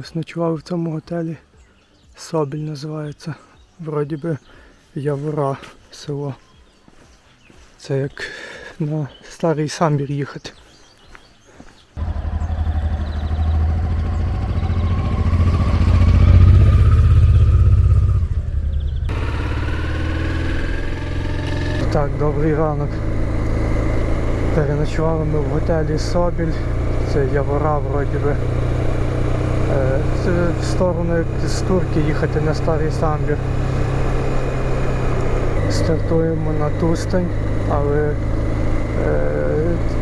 Ось ночував в цьому готелі. Собіль називається. Вроді би Явора село. Це як на старий самбір їхати. Так, добрий ранок. Переночували ми в готелі Собіль. Це Явора вроді би. Е, в сторону з Турки їхати на старий самбір. Стартуємо на Тустань, але е,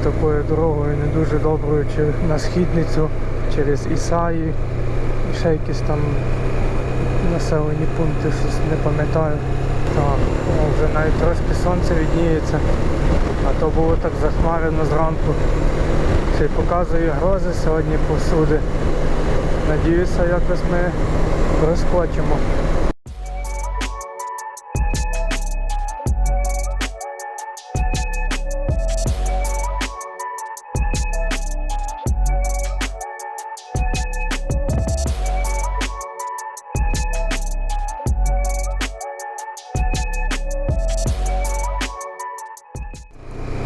такою дорогою не дуже доброю чи на східницю через Ісаї і ще якісь там населені пункти, щось не пам'ятаю. Так, вже навіть трошки сонце відніється, а то було так захмарено зранку. Ще показує грози сьогодні повсюди. Надіюся, якось ми розкочимо.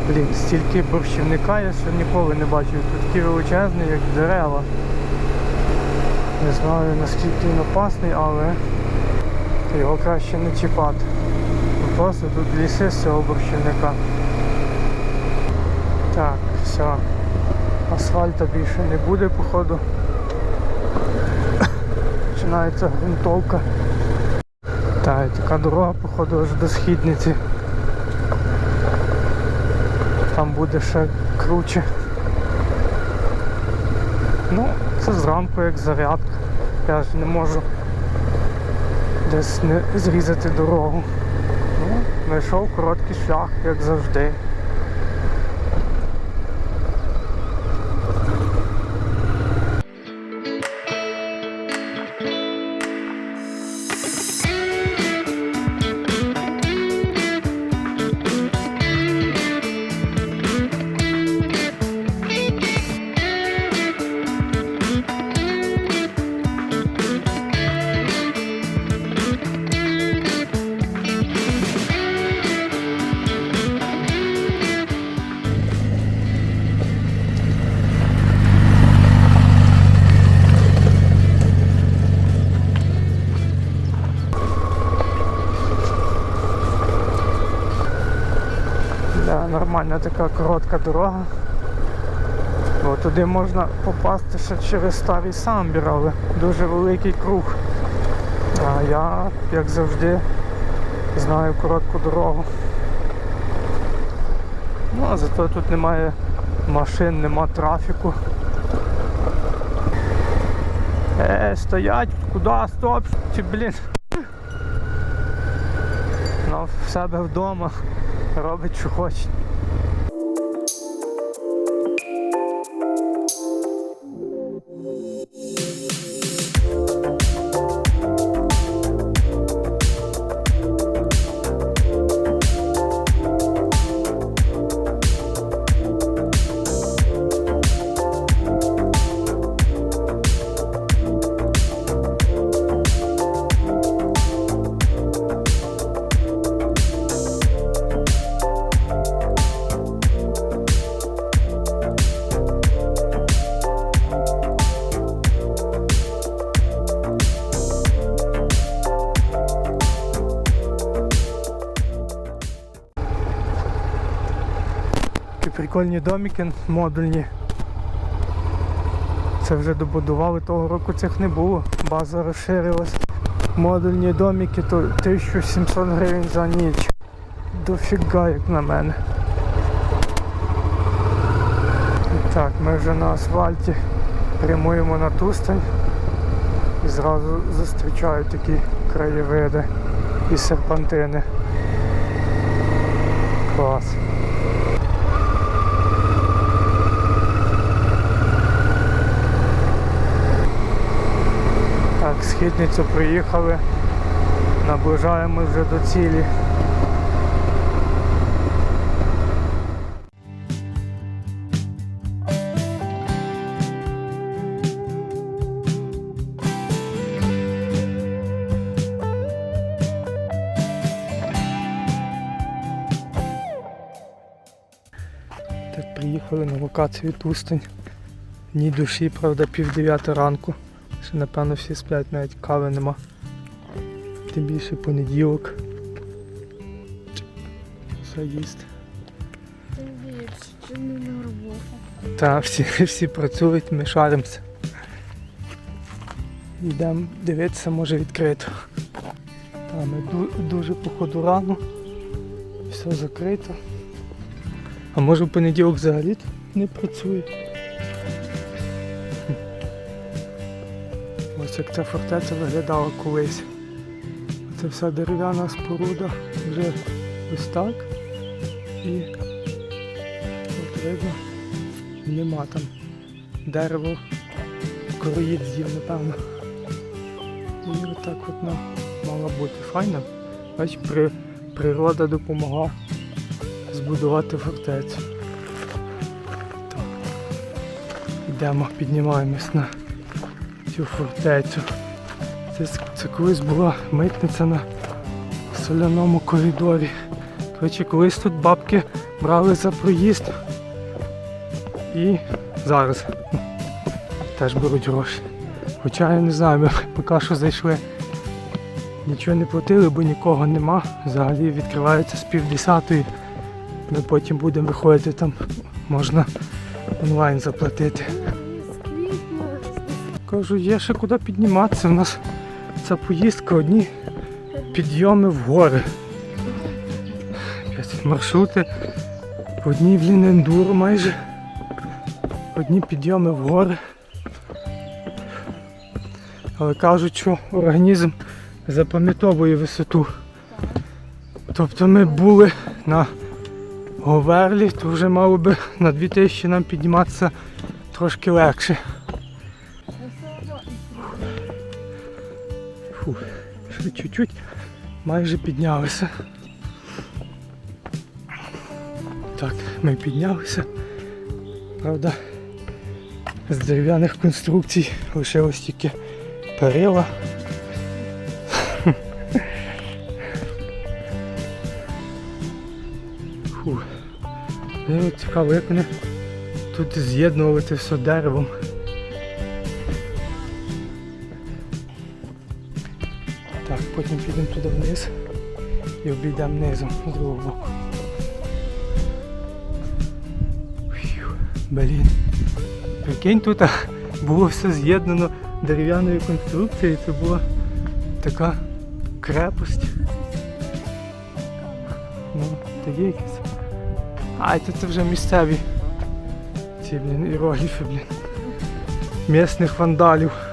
Блін, стільки борщівника я ще ніколи не бачив. Тут такі величезні, як дерева. Не знаю наскільки він опасний, але його краще не чіпати. Просто тут ліси з цього борщівника. Так, все. Асфальта більше не буде, походу. Починається грунтовка. Так, і така дорога, походу, аж до східниці. Там буде ще круче. Ну, це зранку як зарядка. Я ж не можу десь не зрізати дорогу. Ну, знайшов короткий шлях, як завжди. Нормальна така коротка дорога. Бо туди можна попасти ще через старий самбір, але дуже великий круг. А я, як завжди, знаю коротку дорогу. Ну, а зато тут немає машин, нема трафіку. Е, стоять, куди, стоп, чи блін. Ну, в себе вдома робить, що хоче. Прикольні домики модульні. Це вже добудували, того року цих не було. База розширилась. Модульні домики то 1700 гривень за ніч. Дофіга, як на мене. Так, ми вже на асфальті прямуємо на Тустань і зразу зустрічають такі краєвиди і серпантини. Клас. східницю приїхали, наближаємось вже до цілі. Приїхали на локацію тустень. Ні душі, правда, пів дев'яти ранку. Ще напевно всі сплять, навіть кави нема. Тим більше понеділок. Заїзд. Це не на роботу. Та всі, всі працюють, ми шаримося. Йдемо дивитися, може відкрито. Та ми ду- дуже походу рано. Все закрито. А може в понеділок взагалі не працює. Як ця фортеця виглядала колись. Це вся дерев'яна споруда вже ось так. І от видно, нема там дерево, короїд з'їв, напевно. І отак от вона мала бути файна. Бач, при, природа допомогла збудувати фортецю. Так. Йдемо, піднімаємось на цю фортецю. Це, це колись була митниця на соляному коридорі. Коротше, колись тут бабки брали за проїзд. І зараз теж беруть гроші. Хоча я не знаю, ми поки що зайшли. Нічого не платили, бо нікого нема. Взагалі відкривається з півдесятої. Ми потім будемо виходити там, можна онлайн заплатити. Кажу, є ще куди підніматися. У нас ця поїздка одні підйоми в гори. Маршрути. Одні, блін, ендуро майже. Одні підйоми в гори. Але кажуть, що організм запам'ятовує висоту. Тобто ми були на Говерлі, то вже мало би на 2000 нам підніматися трошки легше. Фу, ще чуть-чуть майже піднялися. Так, ми піднялися. Правда, з дерев'яних конструкцій лишилось тільки перила. Фу. Мені от цікаво, як вони тут з'єднували це все деревом. Так, потім підемо туди вниз і обійдемо низом з другого боку. Блін. Прикинь, тут було все з'єднано дерев'яною конструкцією, це була така крепость. Ну, такі якісь. Ай, то це вже місцеві. Ці, блін, іерогліфи, блін. Місних вандалів.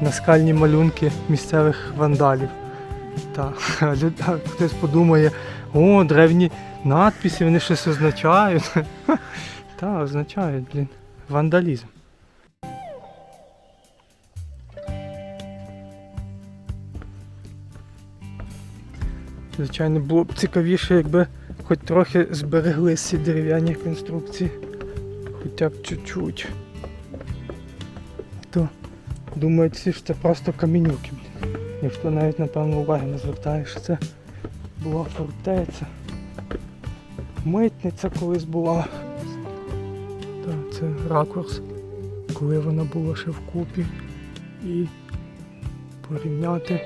Наскальні малюнки місцевих вандалів. Так, а хтось подумає, о, древні надписи, вони щось означають. Так, означають, блін. Вандалізм. Звичайно, було б цікавіше, якби хоч трохи збереглися ці дерев'яні конструкції. Хоча б чуть-чуть. Думають всі, що це просто камінюки. Ніхто навіть напевно уваги не звертає, що це була фортеця. Митниця колись була. Так, це ракурс, коли вона була ще вкупі. І порівняти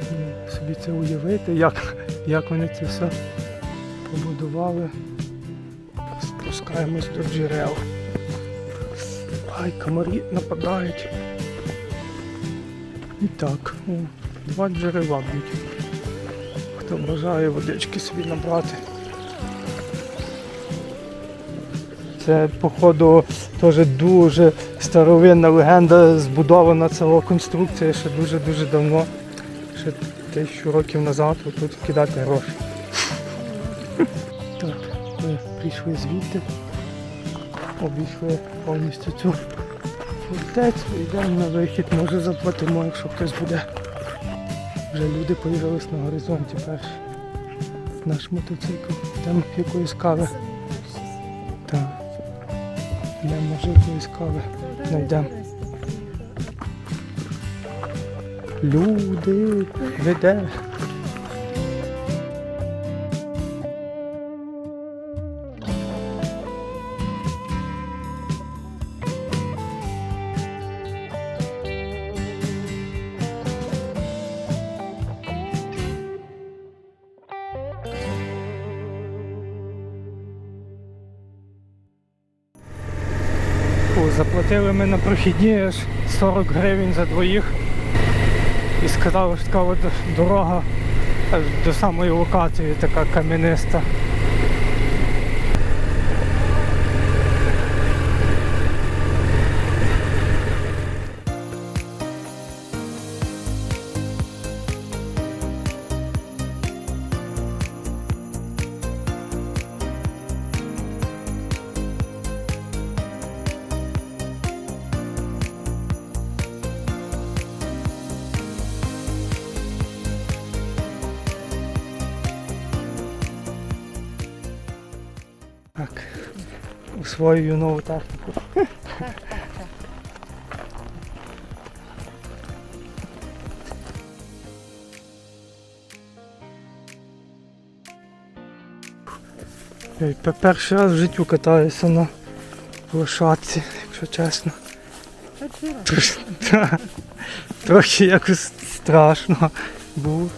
і собі це уявити, як, як вони це все побудували. Спускаємось до джерел. Ай, комарі нападають. І так, о, два джерела б'ють. Хто бажає водички собі набрати. Це, походу, теж дуже старовинна легенда, збудована ціла конструкція ще дуже-дуже давно. Ще тисячу років назад тут кидати гроші. Так, ми прийшли звідти, обійшли повністю цю фортецю, йдемо на вихід, може заплатимо, якщо хтось буде. Вже люди появились на горизонті перші. Наш мотоцикл. Там якоїсь кави. Так. Йдемо, може якоїсь кави. Знайдемо. Люди, веде. О, заплатили ми на прохідні аж 40 гривень за двоїх. І сказали, що така от дорога аж до самої локації така кам'яниста. Так, освоюю нову техніку. Перший раз в життю катаюся на лошадці, якщо чесно. Трохи якось страшно було.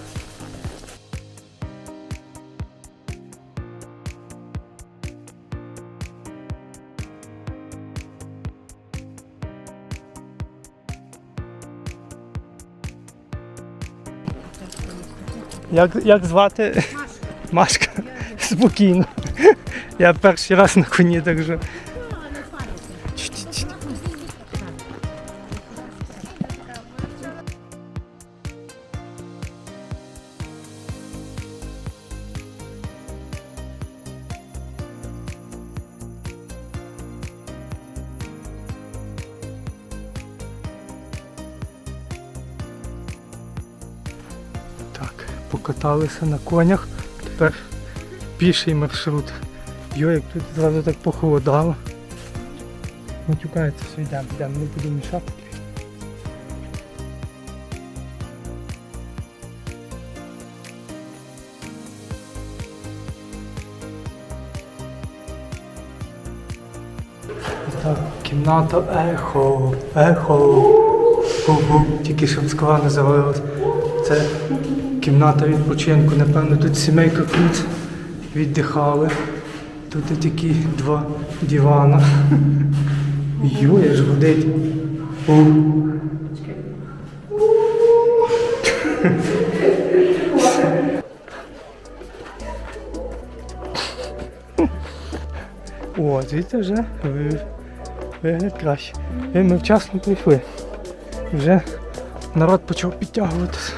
Як, як звати? Машка. Спокійно. Я перший раз на коні, так що. Чт-чт-чт. Так, покаталися на конях. Тепер піший маршрут. Йо, як тут зразу так похолодало. Матюкається, все йдемо, йдемо, не буду мішати. Кімната ехо, ехо. Бу-бу. Тільки щоб скла не завалилась. Це кімната відпочинку. Напевно, тут сімейка Круц віддихали. Тут такі два дивана. Ює ж гудить. О. Звідти вже вигляд краще. Ми вчасно прийшли. Вже народ почав підтягуватися.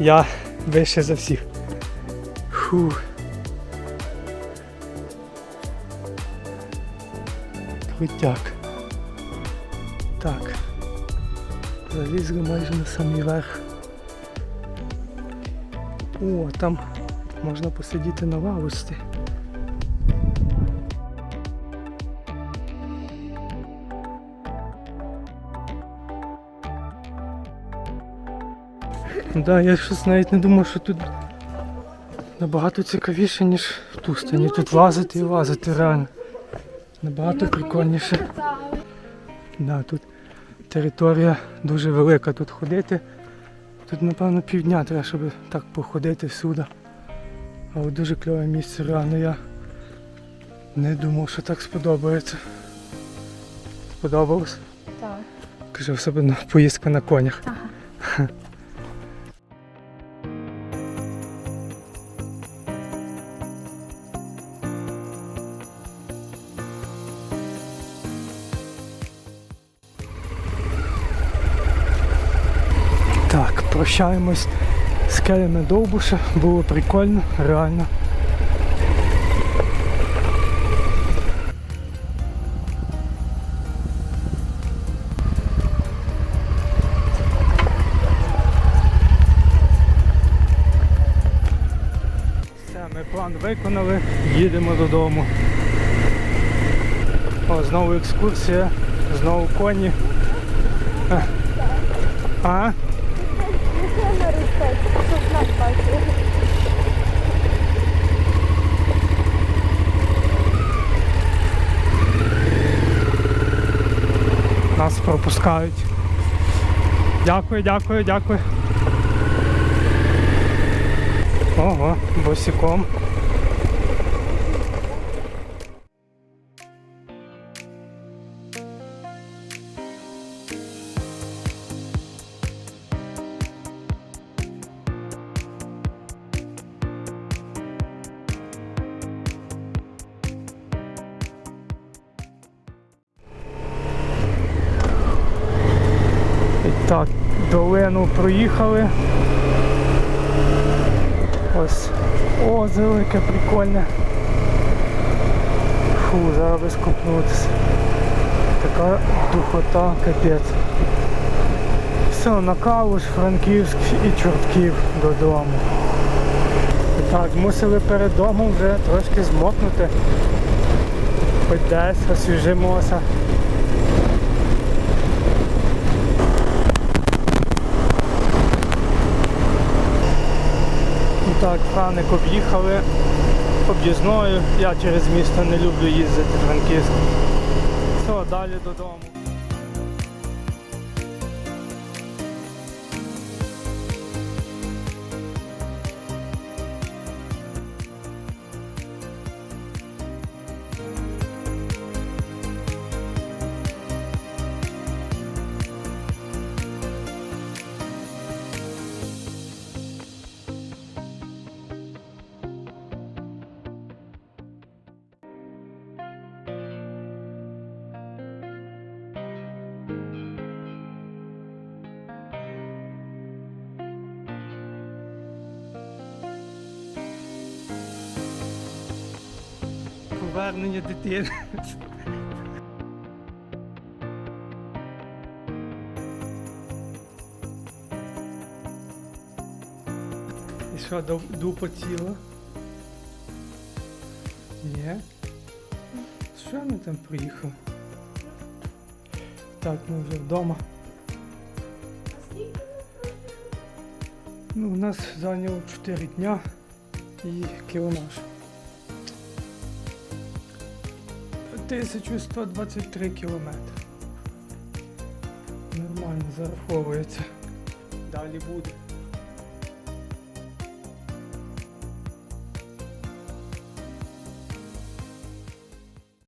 Я вище за всіх. Фу. Крутяк. Так. Залізли майже на самий верх. О, там можна посидіти на лавочці. Да, я щось навіть не думав, що тут набагато цікавіше, ніж в Тустані. Тут лазити і лазити реально. Набагато прикольніше. Да, тут територія дуже велика. Тут ходити. Тут, напевно, півдня треба, щоб так походити всюди. Але дуже кльове місце, реально я не думав, що так сподобається. Сподобалось? Так. Каже, особливо поїздка на конях. Ага. Прощаємось з келями Довбуша. Було прикольно, реально. Все, ми план виконали, їдемо додому. О, знову екскурсія, знову коні. А? А? Нас пропускають. Дякую, дякую, дякую. Ого, босиком. Так, долину проїхали. Ось озеро, яке прикольне. Фу, зараз скупнутися. Така духота, капець. Все, на каву з Франківськ і чортків додому. Так, мусили перед домом вже трошки змокнути. Хоч десь освіжимося. Так, Франик об'їхали об'їзною. Я через місто не люблю їздити Франківськ. Все, далі додому. Повернення дитини. І що, ду- дупа ціла? Ні. Що ми там приїхали? Так, ми вже вдома. Ну, у нас зайняло 4 дня і кілометр. 1123 кілометри. Нормально зараховується. Далі буде.